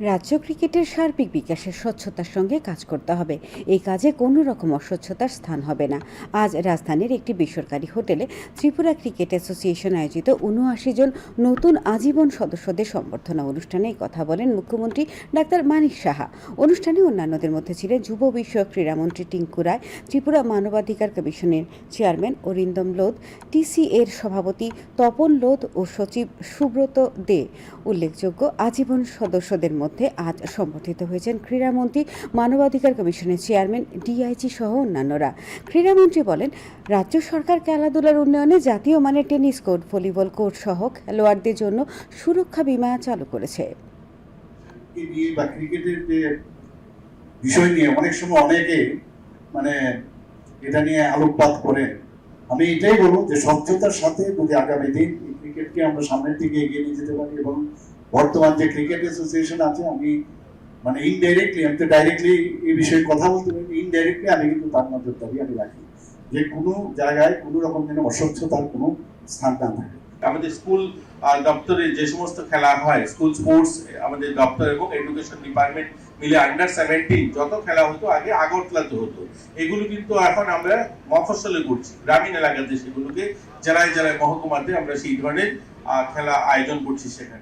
রাজ্য ক্রিকেটের সার্বিক বিকাশের স্বচ্ছতার সঙ্গে কাজ করতে হবে। এই কাজে কোনো রকম অস্বচ্ছতার স্থান হবে না। আজ রাজধানীর একটি বেসরকারি হোটেলে ত্রিপুরা ক্রিকেট অ্যাসোসিয়েশন আয়োজিত উনআশি জন নতুন আজীবন সদস্যদের সম্বর্ধনা অনুষ্ঠানে কথা বলেন মুখ্যমন্ত্রী ডাক্তার মানিক সাহা। অনুষ্ঠানে অন্যান্যদের মধ্যে ছিলেন যুব বিষয়ক ক্রীড়ামন্ত্রী টিঙ্কু রায়, ত্রিপুরা মানবাধিকার কমিশনের চেয়ারম্যান অরিন্দম লোধ টিসি এর সভাপতি তপন লোধ ও সচিব সুব্রত দে। উল্লেখযোগ্য, আজীবন সদস্যদের মধ্যে আজ সম্বর্ধিত হয়েছেন ক্রীড়ামন্ত্রী, মানবাধিকার কমিশনের চেয়ারম্যান, ডিআইজি সহ অন্যান্যরা। ক্রীড়ামন্ত্রী বলেন, রাজ্য সরকার খেলাধুলার উন্নয়নে জাতীয় মানের টেনিস কোর্ট, ভলিবল কোর্ট সহ খেলোয়াড়দের জন্য সুরক্ষা বিমা চালু করেছে। বিষয় নিয়ে অনেক সময় অনেকে মানে এটা নিয়ে আলোকপাত করেন আমি এটাই বলব যে স্বচ্ছতার সাথে যদি আগামী দিন ক্রিকেটকে আমরা সামনের দিকে এগিয়ে নিয়ে যেতে পারি এবং বর্তমান যে ক্রিকেট অ্যাসোসিয়েশন আছে, আমি মানে ইনডাইরেক্টলি আমি তো ডাইরেক্টলি এই বিষয়ে কথা বলতে পারি ইনডাইরেক্টলি আমি কিন্তু তার নজরদারি আমি রাখি যে কোনো জায়গায় কোনো রকম যেন অস্বচ্ছতার কোনো স্থান না থাকে। আমাদের স্কুল দপ্তরে যে সমস্ত খেলা হয়, স্কুল স্পোর্টস, আমাদের দপ্তর এবং এডুকেশন ডিপার্টমেন্ট মিলে আন্ডার সেভেন্টিন যত খেলা হতো, আগে আগরতলাতে হতো। এগুলো কিন্তু এখন আমরা মফস্বলে করছি, গ্রামীণ এলাকাতে সেগুলোকে, জেলায় জেলায় মহকুমাতে আমরা সেই ধরনের খেলা আয়োজন করছি সেখানে।